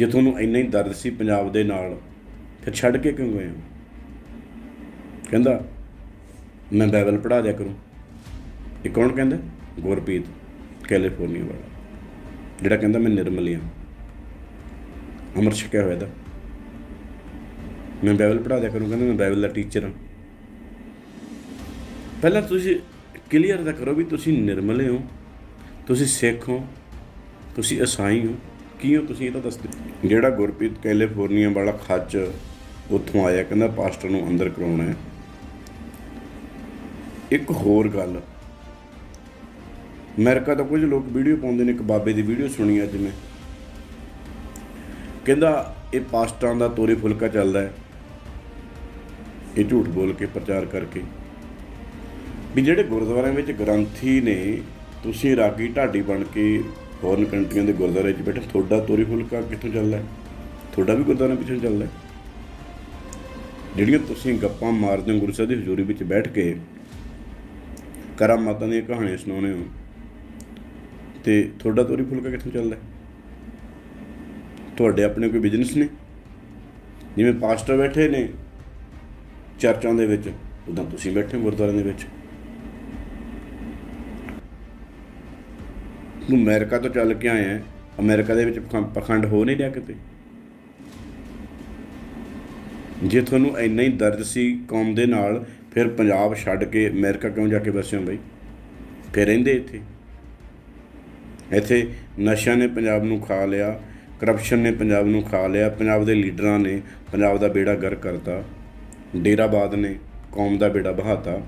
ਜੇ ਤੁਹਾਨੂੰ ਇੰਨਾ ਹੀ ਦਰਦ ਸੀ ਪੰਜਾਬ ਦੇ ਨਾਲ, ਫਿਰ ਛੱਡ ਕੇ ਕਿਉਂ ਗਏ ਹੋ? ਕਹਿੰਦਾ, ਮੈਂ ਬਾਈਬਲ ਪੜ੍ਹਾ ਦਿਆ ਕਰੂੰ। ਇਹ ਕੌਣ ਕਹਿੰਦਾ? ਗੁਰਪ੍ਰੀਤ, ਕੈਲੀਫੋਰਨੀਆ ਵਾਲਾ, ਜਿਹੜਾ ਕਹਿੰਦਾ, ਮੈਂ ਨਿਰਮਲੀ ਹਾਂ। ਅਮਰ ਛਕਿਆ ਹੋਇਆ ਦਾ ਮੈਂ ਬਾਈਬਲ ਪੜ੍ਹਾ ਦਿਆ ਕਰੂੰ। ਕਹਿੰਦਾ, ਮੈਂ ਬਾਈਬਲ ਦਾ ਟੀਚਰ ਹਾਂ। ਪਹਿਲਾਂ ਤੁਸੀਂ ਕਲੀਅਰ ਤਾਂ ਕਰੋ ਵੀ ਤੁਸੀਂ ਨਿਰਮਲੇ ਹੋ, ਤੁਸੀਂ ਸਿੱਖ ਹੋ, ਤੁਸੀਂ ਈਸਾਈ ਹੋ। ਕੀ ਹੋ ਤੁਸੀਂ ਇਹ ਤਾਂ ਦੱਸ ਦਿਓ। ਜਿਹੜਾ ਗੁਰਪ੍ਰੀਤ ਕੈਲੀਫੋਰਨੀਆ ਵਾਲਾ ਖੱਚ ਉੱਥੋਂ ਆਇਆ, ਕਹਿੰਦਾ ਪਾਸਟਰ ਨੂੰ ਅੰਦਰ ਕਰਾਉਣਾ ਹੈ। ਇੱਕ ਹੋਰ ਗੱਲ। ਅਮਰੀਕਾ ਤੋਂ ਕੁਝ ਲੋਕ ਵੀਡੀਓ ਪਾਉਂਦੇ ਨੇ, ਇੱਕ ਬਾਬੇ ਦੀ ਵੀਡੀਓ ਸੁਣੀ ਅੱਜ ਮੈਂ। ਕਹਿੰਦਾ ਇਹ ਪਾਸਟਰਾਂ ਦਾ ਤੋਰੇ ਫੁਲਕਾ ਚੱਲਦਾ ਹੈ। ਇਹ ਝੂਠ ਬੋਲ ਕੇ ਪ੍ਰਚਾਰ ਕਰਕੇ। ਵੀ ਜਿਹੜੇ ਗੁਰਦੁਆਰਿਆਂ ਵਿੱਚ ਗ੍ਰੰਥੀ ਨੇ, ਤੁਸੀਂ ਰਾਗੀ ਢਾਡੀ ਬਣ ਕੇ ਫੋਰਨ ਕੰਟਰੀਆਂ ਦੇ ਗੁਰਦੁਆਰੇ 'ਚ ਬੈਠੇ, ਤੁਹਾਡਾ ਤੋਰੀ ਫੁਲਕਾ ਕਿੱਥੋਂ ਚੱਲਦਾ ਤੁਹਾਡਾ ਵੀ ਗੁਰਦੁਆਰਾ ਪਿੱਛੇ ਚੱਲਦਾ ਜਿਹੜੀਆਂ ਤੁਸੀਂ ਗੱਪਾਂ ਮਾਰਦੇ ਹੋ ਗੁਰੂ ਸਾਹਿਬ ਦੀ ਹਜ਼ੂਰੀ ਵਿੱਚ ਬੈਠ ਕੇ ਕਰਾਮਾਤਾਂ ਦੀਆਂ ਕਹਾਣੀਆਂ ਸੁਣਾਉਂਦੇ ਹੋ, ਤੇ ਤੁਹਾਡਾ ਤੋਰੀ ਫੁਲਕਾ ਕਿੱਥੋਂ ਚੱਲਦਾ ਤੁਹਾਡੇ ਆਪਣੇ ਕੋਈ ਬਿਜ਼ਨਸ ਨੇ? ਜਿਵੇਂ ਪਾਸਟਰ ਬੈਠੇ ਨੇ ਚਰਚਾਂ ਦੇ ਵਿੱਚ, ਉਦਾਂ ਤੁਸੀਂ ਬੈਠੇ ਹੋ ਗੁਰਦੁਆਰਿਆਂ ਦੇ ਵਿੱਚ। ਤੂੰ ਅਮਰੀਕਾ ਤੋਂ ਚੱਲ ਕੇ ਆਇਆ ਹੈ, ਅਮਰੀਕਾ ਦੇ ਵਿੱਚ ਪਖੰਡ ਹੋ ਨਹੀਂ ਰਿਹਾ ਕਿਤੇ। ਜੇ ਤੁਹਾਨੂੰ ਇੰਨਾ ਹੀ ਦਰਦ ਸੀ ਕੌਮ ਦੇ ਨਾਲ ਫਿਰ ਪੰਜਾਬ ਛੱਡ ਕੇ ਅਮਰੀਕਾ ਕਿਉਂ ਜਾ ਕੇ ਵਸੇ ਬਈ? ਫਿਰ ਰਹਿੰਦੇ ਇੱਥੇ। ਇੱਥੇ ਨਸ਼ਿਆਂ ਨੇ ਪੰਜਾਬ ਨੂੰ ਖਾ ਲਿਆ ਕਰਪਸ਼ਨ ਨੇ ਪੰਜਾਬ ਨੂੰ ਖਾ ਲਿਆ ਪੰਜਾਬ ਦੇ ਲੀਡਰਾਂ ਨੇ ਪੰਜਾਬ ਦਾ ਬੇੜਾ ਗਰ ਕਰਤਾ। ਡੇਰਾਬਾਦ ਨੇ ਕੌਮ ਦਾ ਬੇੜਾ ਬਹਾਤਾ।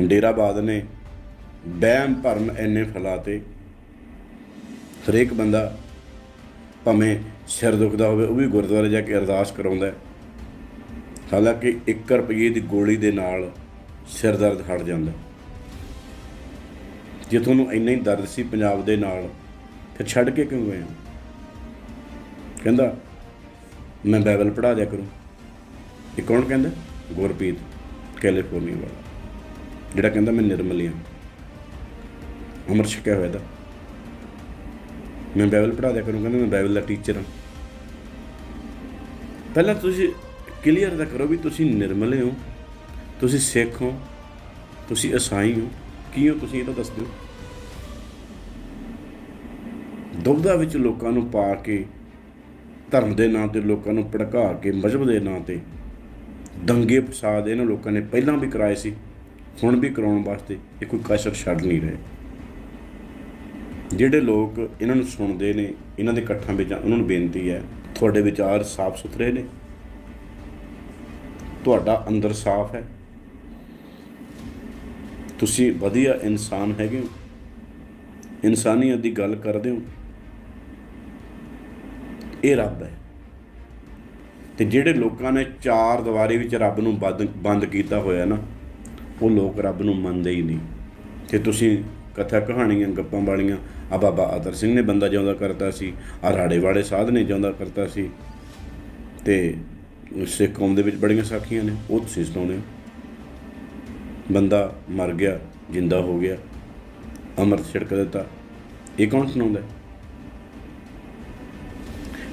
ਡੇਰਾਬਾਦ ਨੇ ਵਹਿਮ ਭਰਮ ਇੰਨੇ ਫੈਲਾਤੇ। ਹਰੇਕ ਬੰਦਾ ਭਾਵੇਂ ਸਿਰ ਦੁਖਦਾ ਹੋਵੇ, ਉਹ ਵੀ ਗੁਰਦੁਆਰੇ ਜਾ ਕੇ ਅਰਦਾਸ ਕਰਾਉਂਦਾ ਹੈ। ਹਾਲਾਂਕਿ 1 ਰੁਪਏ ਦੀ ਗੋਲੀ ਦੇ ਨਾਲ ਸਿਰ ਦਰਦ ਹਟ ਜਾਂਦਾ ਜੇ ਤੁਹਾਨੂੰ ਇੰਨਾ ਹੀ ਦਰਦ ਸੀ ਪੰਜਾਬ ਦੇ ਨਾਲ, ਫਿਰ ਛੱਡ ਕੇ ਕਿਉਂ ਗਏ ਹੋ? ਕਹਿੰਦਾ, ਮੈਂ ਬਾਈਬਲ ਪੜ੍ਹਾ ਦਿਆ ਕਰੂੰ। ਇਹ ਕੌਣ ਕਹਿੰਦਾ? ਗੁਰਪ੍ਰੀਤ, ਕੈਲੀਫੋਰਨੀਆ ਵਾਲਾ। ਜਿਹੜਾ ਕਹਿੰਦਾ, ਮੈਂ ਨਿਰਮਲ ਹਾਂ ਅਮਰ ਛਕਿਆ ਹੋਇਆ ਦਾ ਮੈਂ ਬਾਈਬਲ ਪੜ੍ਹਾ ਦਿਆ ਕਰੂੰ, ਕਹਿੰਦਾ ਮੈਂ ਬਾਈਬਲ ਦਾ ਟੀਚਰ ਹਾਂ। ਪਹਿਲਾਂ ਤੁਸੀਂ ਕਲੀਅਰ ਤਾਂ ਕਰੋ ਵੀ ਤੁਸੀਂ ਨਿਰਮਲੇ ਹੋ, ਤੁਸੀਂ ਸਿੱਖ ਹੋ, ਤੁਸੀਂ ਈਸਾਈ ਹੋ, ਕੀ ਹੋ ਤੁਸੀਂ ਇਹ ਤਾਂ ਦੱਸ ਦਿਓ। ਦੁਬਦਾ ਵਿੱਚ ਲੋਕਾਂ ਨੂੰ ਪਾ ਕੇ, ਧਰਮ ਦੇ ਨਾਂ ਤੇ ਲੋਕਾਂ ਨੂੰ ਭੜਕਾ ਕੇ, ਮਜ਼ਹਬ ਦੇ ਨਾਂ ਤੇ ਦੰਗੇ ਫਸਾਦ ਇਹਨਾਂ ਲੋਕਾਂ ਨੇ ਪਹਿਲਾਂ ਵੀ ਕਰਾਏ ਸੀ, ਹੁਣ ਵੀ ਕਰਾਉਣ ਵਾਸਤੇ ਇਹ ਕੋਈ ਕਸਰ ਛੱਡ ਨਹੀਂ ਰਹੇ। ਜਿਹੜੇ ਲੋਕ ਇਹਨਾਂ ਨੂੰ ਸੁਣਦੇ ਨੇ, ਇਹਨਾਂ ਦੇ ਇਕੱਠਾਂ ਵਿੱਚ ਉਹਨਾਂ ਨੂੰ ਬੇਨਤੀ ਹੈ, ਤੁਹਾਡੇ ਵਿਚਾਰ ਸਾਫ਼ ਸੁਥਰੇ ਨੇ? ਤੁਹਾਡਾ ਅੰਦਰ ਸਾਫ਼ ਹੈ? ਤੁਸੀਂ ਵਧੀਆ ਇਨਸਾਨ ਹੈਗੇ ਹੋ? ਇਨਸਾਨੀਅਤ ਦੀ ਗੱਲ ਕਰਦੇ ਹੋ? ਇਹ ਰੱਬ ਹੈ। ਤੇ ਜਿਹੜੇ ਲੋਕਾਂ ਨੇ ਚਾਰ ਦੀਵਾਰੀ ਵਿੱਚ ਰੱਬ ਨੂੰ ਬੰਦ ਬੰਦ ਕੀਤਾ ਹੋਇਆ ਨਾ, ਉਹ ਲੋਕ ਰੱਬ ਨੂੰ ਮੰਨਦੇ ਹੀ ਨਹੀਂ। ਤੇ ਤੁਸੀਂ ਕਥਾ ਕਹਾਣੀਆਂ, ਗੱਪਾਂ ਵਾਲੀਆਂ। ਆ ਬਾਬਾ ਆਦਰ ਸਿੰਘ ਨੇ ਬੰਦਾ ਜਿਉਂਦਾ ਕਰਤਾ ਸੀ, ਆ ਰਾੜੇ ਵਾਲੇ ਸਾਧ ਨੇ ਜਿਉਂਦਾ ਕਰਤਾ ਸੀ। ਤੇ ਸਿੱਖ ਕੌਮ ਦੇ ਵਿੱਚ ਬੜੀਆਂ ਸਾਖੀਆਂ ਨੇ, ਉਹ ਤੁਸੀਂ ਸੁਣਾਉਂਦੇ ਹੋ। ਬੰਦਾ ਮਰ ਗਿਆ, ਜਿੰਦਾ ਹੋ ਗਿਆ, ਅੰਮ੍ਰਿਤ ਛਿੜਕ ਦਿੱਤਾ। ਇਹ ਕੌਣ ਸੁਣਾਉਂਦਾ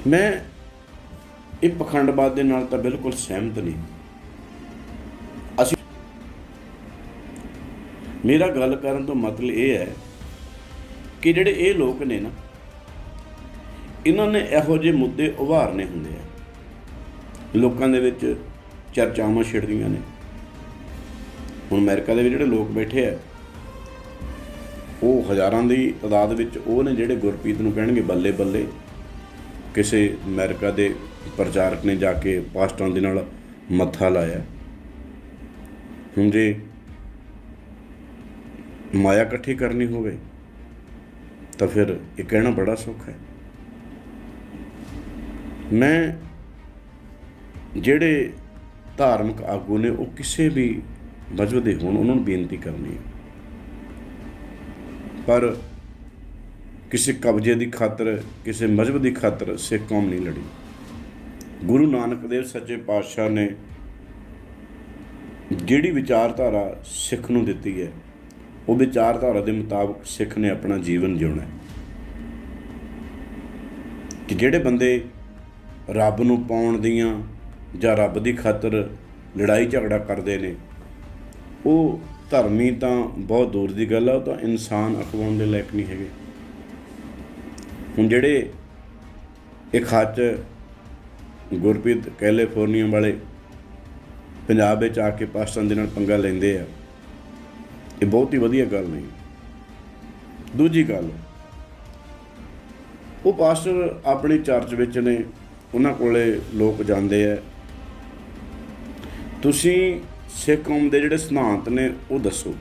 ਮੈਂ ਇਹ ਪਖੰਡਵਾਦ ਦੇ ਨਾਲ ਤਾਂ ਬਿਲਕੁਲ ਸਹਿਮਤ ਨਹੀਂ। ਮੇਰਾ ਗੱਲ ਕਰਨ ਤੋਂ ਮਤਲਬ ਇਹ ਹੈ ਕਿ ਜਿਹੜੇ ਇਹ ਲੋਕ ਨੇ ਨਾ, ਇਹਨਾਂ ਨੇ ਇਹੋ ਜਿਹੇ ਮੁੱਦੇ ਉਭਾਰਨੇ ਹੁੰਦੇ ਆ। ਲੋਕਾਂ ਦੇ ਵਿੱਚ ਚਰਚਾਵਾਂ ਛਿੜਦੀਆਂ ਨੇ। ਹੁਣ ਅਮਰੀਕਾ ਦੇ ਵਿੱਚ ਜਿਹੜੇ ਲੋਕ ਬੈਠੇ ਆ, ਉਹ ਹਜ਼ਾਰਾਂ ਦੀ ਤਾਦਾਦ ਵਿੱਚ ਉਹ ਨੇ ਜਿਹੜੇ ਗੁਰਪ੍ਰੀਤ ਨੂੰ ਕਹਿਣਗੇ ਬੱਲੇ ਬੱਲੇ। ਕਿਸੇ ਅਮਰੀਕਾ ਦੇ ਪ੍ਰਚਾਰਕ ਨੇ ਜਾ ਕੇ ਪਾਸਟਰਾਂ ਦੇ ਨਾਲ ਮੱਥਾ ਲਾਇਆ। ਹੁਣ ਜੇ ਮਾਇਆ ਇਕੱਠੀ ਕਰਨੀ ਹੋਵੇ, ਤਾਂ ਫਿਰ ਇਹ ਕਹਿਣਾ ਬੜਾ ਸੌਖਾ ਹੈ। ਮੈਂ ਜਿਹੜੇ ਧਾਰਮਿਕ ਆਗੂ ਨੇ, ਉਹ ਕਿਸੇ ਵੀ ਮਜ਼ਹਬ ਦੇ ਹੋਣ, ਉਹਨਾਂ ਨੂੰ ਬੇਨਤੀ ਕਰਨੀ ਹੈ। ਪਰ ਕਿਸੇ ਕਬਜ਼ੇ ਦੀ ਖਾਤਰ, ਕਿਸੇ ਮਜ਼ਹਬ ਦੀ ਖਾਤਰ ਸਿੱਖ ਕੌਮ ਨਹੀਂ ਲੜੀ। ਗੁਰੂ ਨਾਨਕ ਦੇਵ ਸੱਚੇ ਪਾਤਸ਼ਾਹ ਨੇ ਜਿਹੜੀ ਵਿਚਾਰਧਾਰਾ ਸਿੱਖ ਨੂੰ ਦਿੱਤੀ ਹੈ ਉਹ ਵਿਚਾਰਧਾਰਾ ਦੇ ਮੁਤਾਬਕ ਸਿੱਖ ਨੇ ਆਪਣਾ ਜੀਵਨ ਜਿਉਣਾ ਹੈ। ਕਿ ਜਿਹੜੇ ਬੰਦੇ ਰੱਬ ਨੂੰ ਪਾਉਣ ਦੀਆਂ ਜਾਂ ਰੱਬ ਦੀ ਖਾਤਰ ਲੜਾਈ ਝਗੜਾ ਕਰਦੇ ਨੇ, ਉਹ ਧਰਮੀ ਤਾਂ ਬਹੁਤ ਦੂਰ ਦੀ ਗੱਲ ਆ, ਉਹ ਤਾਂ ਇਨਸਾਨ ਅਖਵਾਉਣ ਦੇ ਲਾਇਕ ਨਹੀਂ ਹੈਗੇ। ਹੁਣ ਜਿਹੜੇ ਇੱਕ ਹੱਥ ਗੁਰਪ੍ਰੀਤ ਕੈਲੀਫੋਰਨੀਆ ਵਾਲੇ ਪੰਜਾਬ ਵਿੱਚ ਆ ਕੇ ਪਾਕਿਸਤਾਨ ਦੇ ਨਾਲ ਪੰਗਾ ਲੈਂਦੇ ਆ ਇਹ ਬਹੁਤ ਹੀ ਵਧੀਆ ਗੱਲ ਨਹੀਂ। ਦੂਜੀ ਗੱਲ, ਉਹ ਪਾਸਟਰ ਆਪਣੀ ਚਰਚ ਵਿੱਚ ਨੇ, ਉਹਨਾਂ ਕੋਲੇ ਲੋਕ ਜਾਂਦੇ ਆ। ਤੁਸੀਂ ਸਿੱਖ ਕੌਮ ਦੇ ਜਿਹੜੇ ਸਿਧਾਂਤ ਨੇ, ਉਹ ਦੱਸੋ।